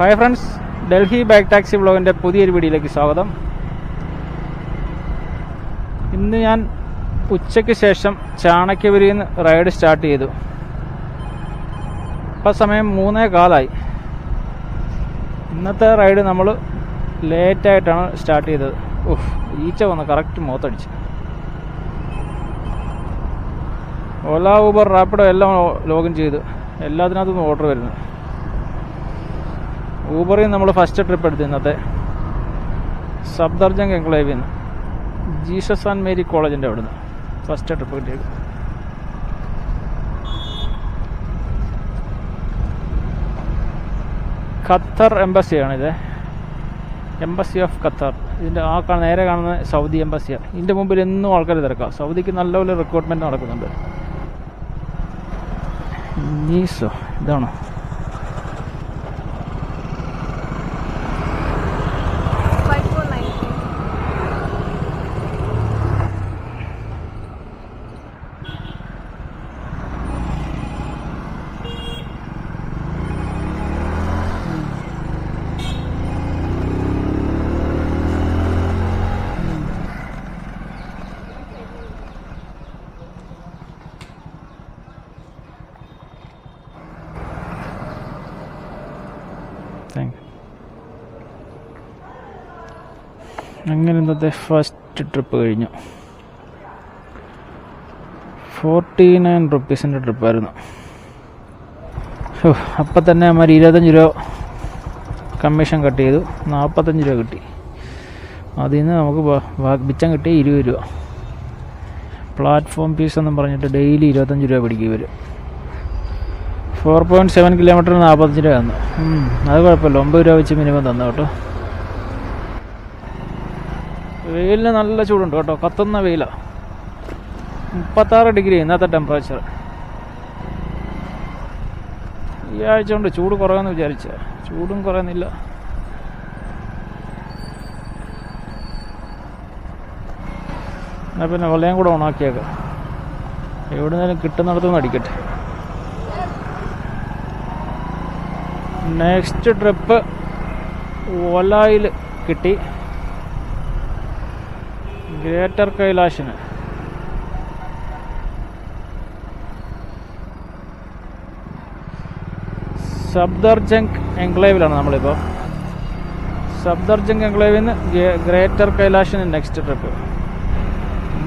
Hi friends Delhi bike taxi ബ്ലോഗിന്റെ പുതിയൊരു വീഡിയോയിലേക്ക് സ്വാഗതം. ഇന്ന് ഞാൻ ഉച്ചയ്ക്ക് ശേഷം ചാണക്യപുരിയിൽ നിന്ന് റൈഡ് സ്റ്റാർട്ട് ചെയ്തു. ഇപ്പം സമയം മൂന്നേ കാലായി. ഇന്നത്തെ റൈഡ് നമ്മൾ ലേറ്റായിട്ടാണ് സ്റ്റാർട്ട് ചെയ്തത്. ഓഹ് ഈച്ച വന്ന് കറക്റ്റ് മുഖത്തടിച്ച്. ഓല ഊബർ റാപ്പിഡോ എല്ലാം ലോഗിൻ ചെയ്തു. എല്ലാത്തിനകത്തുനിന്ന് ഓർഡർ വരുന്നു. ഊബറിൽ നമ്മൾ ഫസ്റ്റ് ട്രിപ്പ് എടുത്തു ഇന്നത്തെ സബ്ദർജംഗ് എൻക്ലേവിൽ നിന്ന് ജീസസ് ആൻഡ് മേരി കോളേജിന്റെ അവിടുന്ന് ഫസ്റ്റ് ട്രിപ്പ് കിട്ടിയത്. ഖത്തർ എംബസിയാണിത് എംബസി ഓഫ് ഖത്തർ ഇതിന്റെ ആ നേരെ കാണുന്ന സൗദി എംബസിയാണ് ഇതിന്റെ മുമ്പിൽ എന്നും ആൾക്കാർ തിരക്കാം. സൗദിക്ക് നല്ലപോലെ റിക്രൂട്ട്മെന്റ് നടക്കുന്നുണ്ട്. നീസോ ഇതാണോ? താങ്ക് അങ്ങനെ ഇന്നത്തെ ഫസ്റ്റ് ട്രിപ്പ് കഴിഞ്ഞു ഫോർട്ടി നയൻ റുപ്പീസിന്റെ ട്രിപ്പായിരുന്നു അപ്പം തന്നെ അമ്മ ഇരുപത്തഞ്ച് രൂപ കമ്മീഷൻ കട്ട് ചെയ്തു. നാൽപ്പത്തഞ്ച് രൂപ കിട്ടി. അതിൽ നിന്ന് നമുക്ക് ബ- ബാ- മിച്ചം കിട്ടിയ ഇരുപത് രൂപ. പ്ലാറ്റ്ഫോം ഫീസ് എന്നും പറഞ്ഞിട്ട് ഡെയിലി ഇരുപത്തഞ്ച് രൂപ പിടിക്കും ഇവർ ഫോർ പോയിന്റ് സെവൻ കിലോമീറ്ററിന് നാൽപ്പത്തഞ്ച് രൂപ തന്നു. അത് കുഴപ്പമില്ല. ഒമ്പത് രൂപ വെച്ച് മിനിമം തന്നു കേട്ടോ. വെയിലിന് നല്ല ചൂടുണ്ട് കേട്ടോ. കത്തുന്ന വെയിലാണ് മുപ്പത്താറ് ഡിഗ്രി ഇന്നത്തെ ടെമ്പറേച്ചർ ഈ ആഴ്ച കൊണ്ട് ചൂട് കുറവെന്ന് വിചാരിച്ച. ചൂടും കുറയുന്നില്ല. എന്നാൽ പിന്നെ വെള്ളയും കൂടെ ഓണാക്കിയേക്കാം. എവിടെ നിന്നാലും കിട്ടുന്നിടത്തുനിന്ന് അടിക്കട്ടെ. നെക്സ്റ്റ് ട്രിപ്പ് ഓലായിൽ കിട്ടി. ഗ്രേറ്റർ കൈലാഷിന് സബ്ദർജംഗ് എൻക്ലേവിലാണ് നമ്മളിപ്പോൾ സബ്ദർജംഗ് എൻക്ലേവിൽ നിന്ന് ഗ്രേറ്റർ കൈലാഷിന് next trip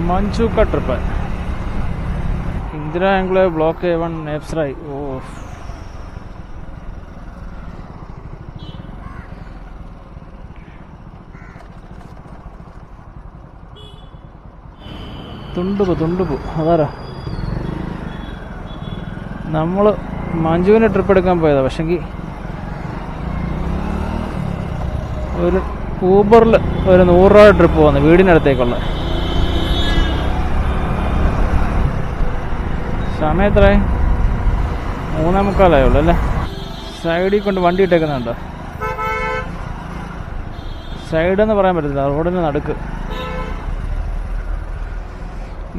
മഞ്ചൂക്ക trip Indira enclave block A one നെപ്സ്രായി ഓ തുണ്ടുപു തുണ്ടുപോ. അതാരാ? നമ്മൾ മഞ്ജുവിന് ട്രിപ്പ് എടുക്കാൻ പോയതാ. പക്ഷെങ്കിൽ ഒരു ഊബറിൽ ഒരു നൂറ് രൂപ ട്രിപ്പ് വന്നു വീടിനടുത്തേക്കുള്ള. സമയം എത്രയായി? മൂന്നേ മുക്കാലായുള്ളൂ അല്ലേ? സൈഡിൽ കൊണ്ട് വണ്ടി ഇട്ടേക്കുന്നുണ്ടോ. സൈഡെന്ന് പറയാൻ പറ്റത്തില്ല റോഡിന് നടുക്ക്.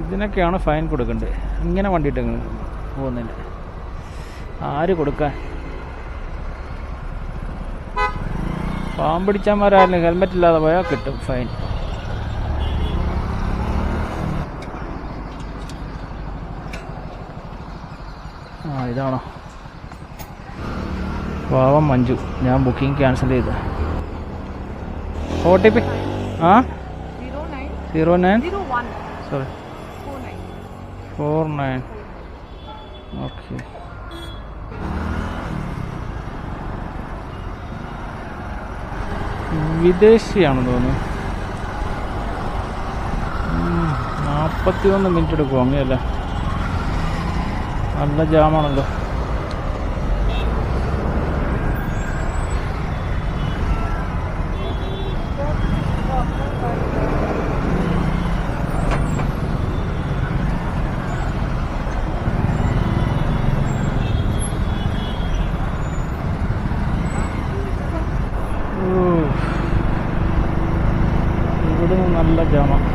ഇതിനൊക്കെയാണ് ഫൈൻ കൊടുക്കേണ്ടത് ഇങ്ങനെ വണ്ടിയിട്ട് പോകുന്നില്ല ആര് കൊടുക്കാൻ? പാമ്പിടിച്ചമാരാരും ഹെൽമെറ്റ് ഇല്ലാതെ പോയാൽ കിട്ടും ഫൈൻ. ആ ഇതാണോ? പാവം മഞ്ജു ഞാൻ ബുക്കിംഗ് ക്യാൻസൽ ചെയ്ത. ഒ ടി പി ആ? Zero nine sorry. Four nine okay വിദേശിയാണെന്ന് തോന്നുന്നു. നാൽപ്പത്തി ഒന്ന് മിനിറ്റ് എടുക്കുമോ അങ്ങനെയല്ല നല്ല ജാമാണല്ലോ ஃபுல்லாக ஜாமான்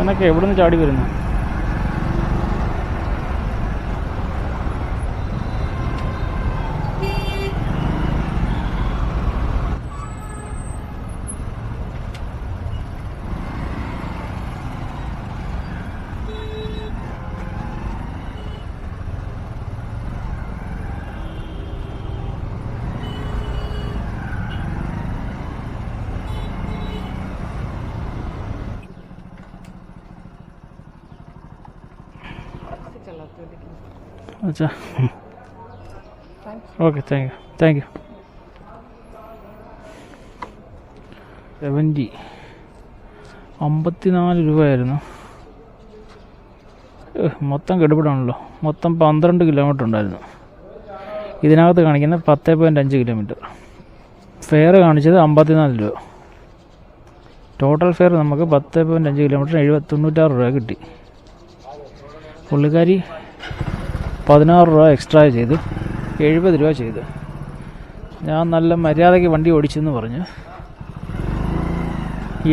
எனக்கு എവിടെ നിന്ന് ചാടി വരുന്നു അച്ഛാ. Okay thank you thank you seventy അമ്പത്തിനാല് രൂപയായിരുന്നു. മൊത്തം കെടുപിടാണല്ലോ മൊത്തം പന്ത്രണ്ട് കിലോമീറ്റർ ഉണ്ടായിരുന്നു. ഇതിനകത്ത് കാണിക്കുന്നത് പത്ത് പോയിന്റ് അഞ്ച് കിലോമീറ്റർ ഫെയർ കാണിച്ചത് അമ്പത്തിനാല് രൂപ. ടോട്ടൽ ഫെയർ നമുക്ക് പത്ത് പോയിന്റ് അഞ്ച് കിലോമീറ്റർ എഴുപത്തി തൊണ്ണൂറ്റാറ് രൂപ കിട്ടി. പുള്ളിക്കാരി പതിനാറ് രൂപ എക്സ്ട്രാ ചെയ്തു. എഴുപത് രൂപ ചെയ്തു. ഞാൻ നല്ല മര്യാദയ്ക്ക് വണ്ടി ഓടിച്ചെന്ന് പറഞ്ഞ്.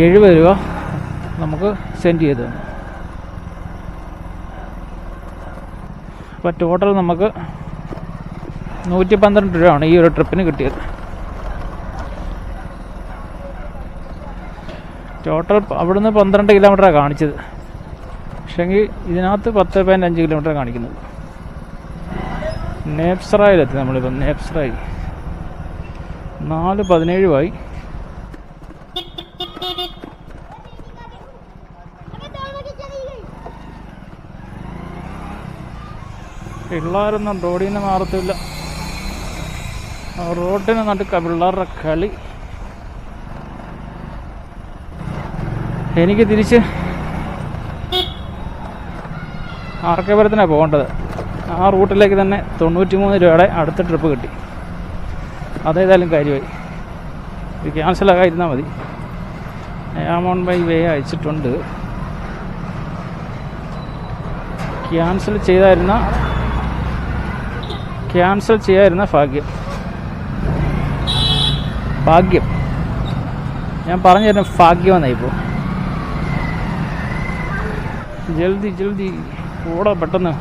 എഴുപത് രൂപ നമുക്ക് സെൻഡ് ചെയ്തു. തന്നു അപ്പോൾ ടോട്ടൽ നമുക്ക് നൂറ്റി പന്ത്രണ്ട് രൂപയാണ് ഈ ഒരു ട്രിപ്പിന് കിട്ടിയത്. ടോട്ടൽ അവിടുന്ന് പന്ത്രണ്ട് കിലോമീറ്ററാണ് കാണിച്ചത്. പക്ഷേങ്കിൽ ഇതിനകത്ത് പത്ത് പോയിന്റ് അഞ്ച് കിലോമീറ്റർ കാണിക്കുന്നത് നേപ്സറായിലെത്തി നമ്മളിപ്പോൾ നേപ്സറായി. നാല് പതിനേഴുമായി. പിള്ളേരൊന്നും റോഡിൽ നിന്ന് മാറത്തില്ല. റോഡിന് നടുക്ക പിള്ളേരുടെ കളി. എനിക്ക് തിരിച്ച് ആർക്കപുരത്തിനാണ് പോകേണ്ടത്? ആ റൂട്ടിലേക്ക് തന്നെ തൊണ്ണൂറ്റി മൂന്ന് രൂപയുടെ അടുത്ത ട്രിപ്പ് കിട്ടി. അതേതായാലും കാര്യമായി. ഇത് ക്യാൻസലാകാതിരുന്നാൽ മതി. ആമോൺ ബൈ വേ അയച്ചിട്ടുണ്ട്. ക്യാൻസൽ ചെയ്തായിരുന്ന ക്യാൻസൽ ചെയ്യാതിരുന്ന ഭാഗ്യം. ഭാഗ്യം. ഞാൻ പറഞ്ഞു തരുന്ന ഭാഗ്യമെന്നായി ഇപ്പോൾ ജൽദി ജൽദി. ഓടാ പെട്ടെന്ന്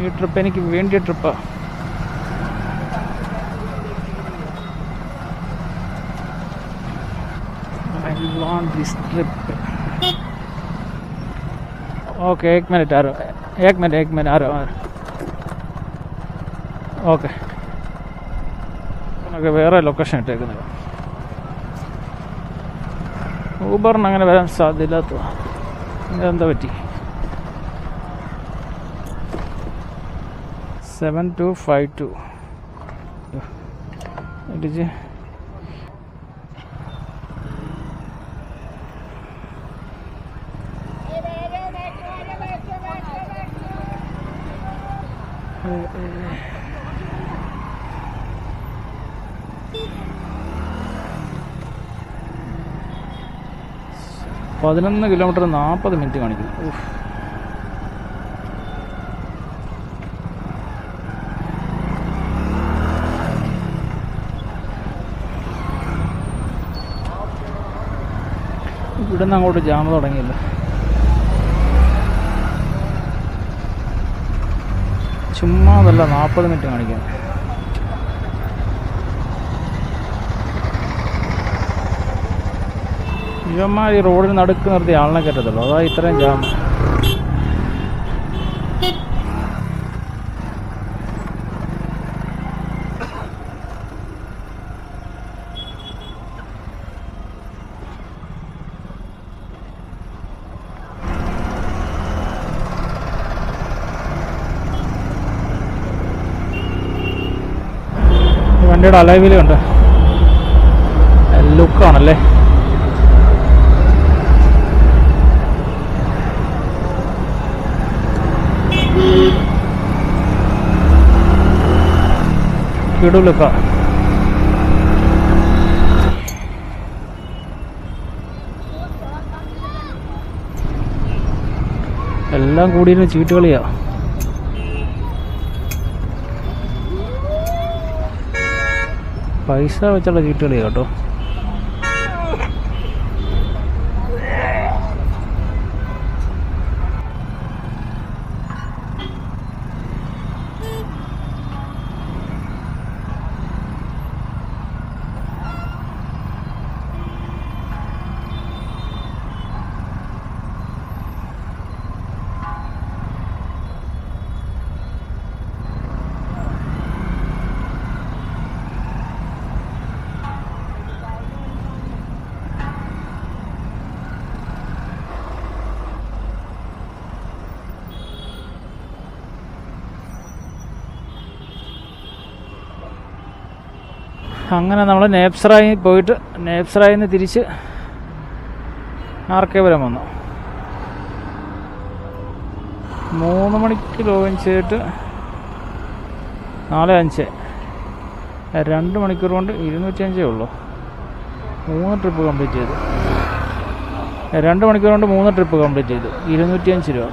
ഈ ട്രിപ്പ് എനിക്ക് വേണ്ടിയ ട്രിപ്പാ I want this trip. Okay एक मिनट आ रहा एक मिनट एक मिनट आ रहा ഓക്കെ നമുക്ക് വേറെ ലൊക്കേഷൻ ഇട്ടേക്കുന്നത് ഊബറിന് അങ്ങനെ വരാൻ സാധ്യതയില്ലാത്ത ഇതെന്താ പറ്റി സെവൻ ടു ഫൈവ് ടു ഇടിച്ച് പതിനൊന്ന് കിലോമീറ്റർ നാൽപ്പത് മിനിറ്റ് കാണിക്കുന്നു. ഇവിടുന്ന് അങ്ങോട്ട് ജാമ തുടങ്ങിയില്ല. ചുമ്മാ അതല്ല നാൽപ്പത് മിനിറ്റ് കാണിക്കാൻ ഇവന്മാർ ഈ റോഡിന് നടുക്ക് നിർത്തി ആളിനെ കയറ്റത്തുള്ളൂ. അതാ ഇത്രയും ജാം വണ്ടിയുടെ അലവിലും ഉണ്ട് ലുക്കാണല്ലേ കിടു എല്ലാം കൂടിയിരുന്ന് ചീട്ട് പൈസ വെച്ചുള്ള ചീട്ട് കളിയാ കേട്ടോ. അങ്ങനെ നമ്മൾ നേപ്സറായി പോയിട്ട് നേപ്സറായി നിന്ന് തിരിച്ച് ആർക്കേപുരം വന്നു. മൂന്ന് മണിക്ക് ലോഗിൻ ചെയ്തിട്ട് നാല് അഞ്ച്. രണ്ട് മണിക്കൂർ കൊണ്ട് ഇരുന്നൂറ്റി അഞ്ചേ ഉള്ളൂ. മൂന്ന് ട്രിപ്പ് കംപ്ലീറ്റ് ചെയ്തു. രണ്ട് മണിക്കൂർ കൊണ്ട് മൂന്ന് ട്രിപ്പ് കംപ്ലീറ്റ് ചെയ്തു. ഇരുന്നൂറ്റി അഞ്ച് രൂപ.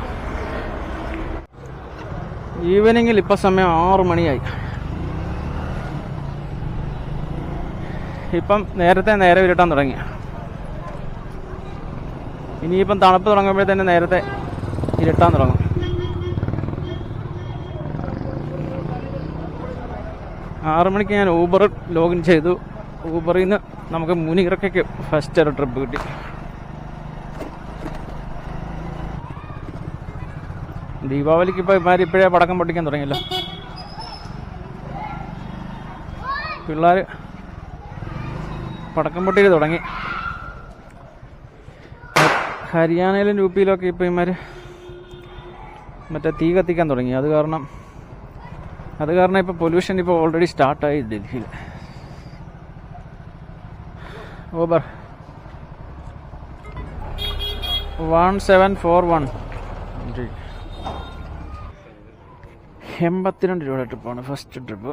ഈവനിങ്ങിൽ ഇപ്പം സമയം ആറ് മണിയായി. ഇപ്പം നേരത്തെ നേരെ വിരട്ടാൻ തുടങ്ങി. ഇനിയിപ്പം തണുപ്പ് തുടങ്ങുമ്പോഴത്തേന് നേരത്തെ ഇരുട്ടാൻ തുടങ്ങും. ആറു മണിക്ക് ഞാൻ ഊബർ ലോഗിൻ ചെയ്തു. ഊബറിൽ നിന്ന് നമുക്ക് മുനിയിറക്കയ്ക്ക് ഫസ്റ്റ് ഒരു ട്രിപ്പ് കിട്ടി. ദീപാവലിക്ക് ഇപ്പോൾ ഇമാര് ഇപ്പോഴേ പടക്കം പൊട്ടിക്കാൻ തുടങ്ങിയല്ലോ. പിള്ളേർ പടക്കം പൊട്ടിയിൽ തുടങ്ങി. ഹരിയാനയിലും യു പിയിലൊക്കെ ഇപ്പോൾ ഇമാർ മറ്റേ തീ കത്തിക്കാൻ തുടങ്ങി. അത് കാരണം അത് കാരണം ഇപ്പോൾ പൊല്യൂഷൻ ഇപ്പോൾ ഓൾറെഡി സ്റ്റാർട്ടായി ഡൽഹിയിൽ. Uber one seven four one. എൺപത്തിരണ്ട് രൂപയുടെ ട്രിപ്പാണ് ഫസ്റ്റ് ട്രിപ്പ്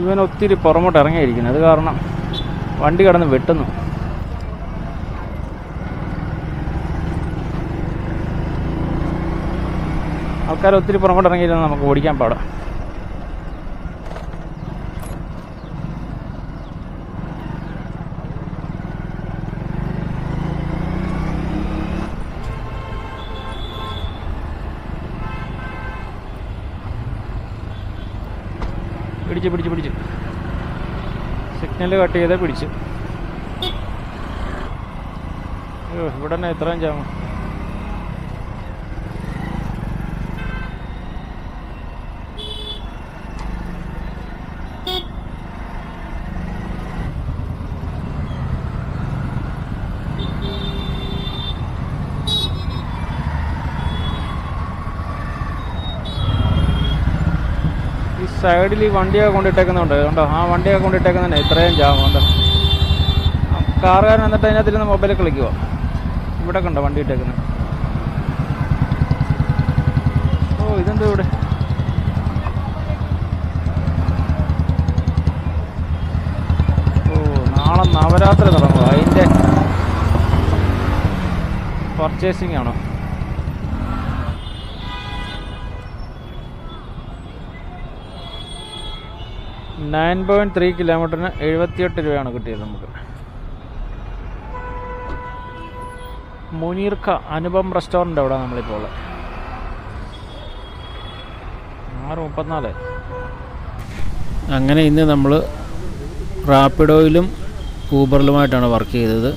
ഇവൻ ഒത്തിരി പുറമോട്ട് ഇറങ്ങിയിരിക്കുന്നു. അത് കാരണം വണ്ടി കടന്ന് വെട്ടുന്നു. ആൾക്കാർ ഒത്തിരി പുറമോട്ട് ഇറങ്ങിയിരുന്നാൽ നമുക്ക് ഓടിക്കാൻ പാടാം. പിടിച്ച് പിടിച്ച് പിടിച്ച്. സിഗ്നൽ കട്ട് ചെയ്തേ പിടിച്ച്. ഇവിടെ തന്നെ ഇത്രയും ജാമ ഈ സൈഡിൽ ഈ വണ്ടിയൊക്കെ കൊണ്ടിട്ടേക്കുന്നുണ്ട് കണ്ടോ? ആ വണ്ടിയൊക്കെ കൊണ്ടിട്ടേക്കുന്നതന്നെ. ഇത്രയും ജാമം കണ്ടോ കാറുകാരൻ എന്നിട്ട് അതിനകത്തിരുന്ന് മൊബൈലിൽ കളിക്കുക ഇവിടെ കണ്ടോ വണ്ടി ഇട്ടേക്കുന്നത് ഓ ഇതെന്താ ഇവിടെ? ഓ നാളെ നവരാത്രി തുടങ്ങുക അതിന്റെ പർച്ചേസിംഗ് ആണോ? നയൻ പോയിന്റ് ത്രീ കിലോമീറ്ററിന് എഴുപത്തിയെട്ട് രൂപയാണ് കിട്ടിയത് നമുക്ക്. മുനീർക്ക അനുപം റെസ്റ്റോറന്റ് അവിടെ നമ്മളിപ്പോൾ? ആറ് മുപ്പത്തിനാല്. അങ്ങനെ ഇന്ന് നമ്മൾ റാപ്പിഡോയിലും ഊബറിലുമായിട്ടാണ് വർക്ക് ചെയ്തത്.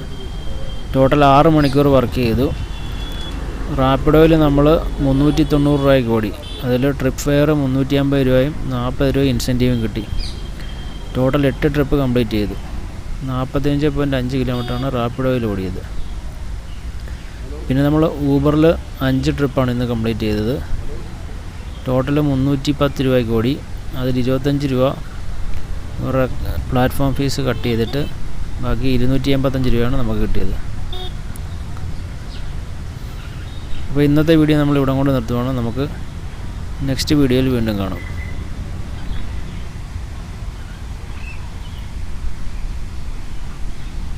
ടോട്ടൽ ആറ് മണിക്കൂർ വർക്ക് ചെയ്തു. റാപ്പിഡോയിൽ നമ്മൾ മുന്നൂറ്റി തൊണ്ണൂറ് രൂപയ്ക്ക് ഓടി. അതിൽ ട്രിപ്പ് ഫെയർ മുന്നൂറ്റി അമ്പത് രൂപയും നാൽപ്പത് രൂപ ഇൻസെന്റീവും കിട്ടി. ടോട്ടൽ എട്ട് ട്രിപ്പ് കംപ്ലീറ്റ് ചെയ്തു. നാൽപ്പത്തഞ്ച് പോയിന്റ് അഞ്ച് കിലോമീറ്ററാണ് റാപ്പിഡോയിൽ ഓടിയത്. പിന്നെ നമ്മൾ ഊബറിൽ അഞ്ച് ട്രിപ്പാണ് ഇന്ന് കംപ്ലീറ്റ് ചെയ്തത്. ടോട്ടൽ മുന്നൂറ്റി പത്ത് രൂപയ്ക്ക് ഓടി. അതിൽ ഇരുപത്തഞ്ച് രൂപ പ്ലാറ്റ്ഫോം ഫീസ് കട്ട് ചെയ്തിട്ട് ബാക്കി ഇരുന്നൂറ്റി എൺപത്തഞ്ച് രൂപയാണ് നമുക്ക് കിട്ടിയത്. അപ്പോൾ ഇന്നത്തെ വീഡിയോ നമ്മൾ ഇവിടെ കൊണ്ട് നിർത്തുവാണ്. നമുക്ക് നെക്സ്റ്റ് വീഡിയോയിൽ വീണ്ടും കാണാം.